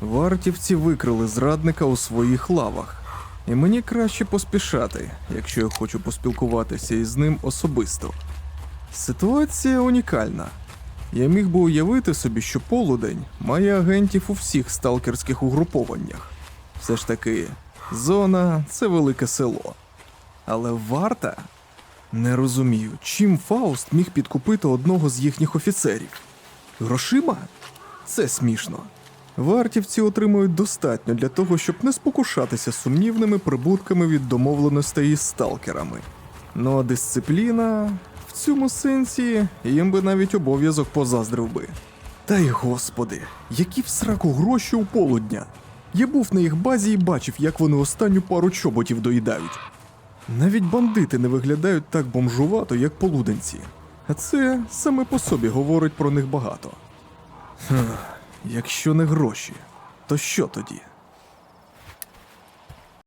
Вартівці викрили зрадника у своїх лавах, і мені краще поспішати, якщо я хочу поспілкуватися із ним особисто. Ситуація унікальна. Я міг би уявити собі, що полудень має агентів у всіх сталкерських угрупованнях. Все ж таки, зона це велике село. Але варта не розумію, чим Фауст міг підкупити одного з їхніх офіцерів. Грошима? Це смішно. Вартівці отримують достатньо для того, щоб не спокушатися сумнівними прибутками від домовленостей із сталкерами. Ну а дисципліна в цьому сенсі їм би навіть обов'язок позаздрив би. Та й господи, які в сраку гроші у полудня. Я був на їх базі і бачив, як вони останню пару чоботів доїдають. Навіть бандити не виглядають так бомжувато, як полуденці. А це саме по собі говорить про них багато. Хм, якщо не гроші, то що тоді?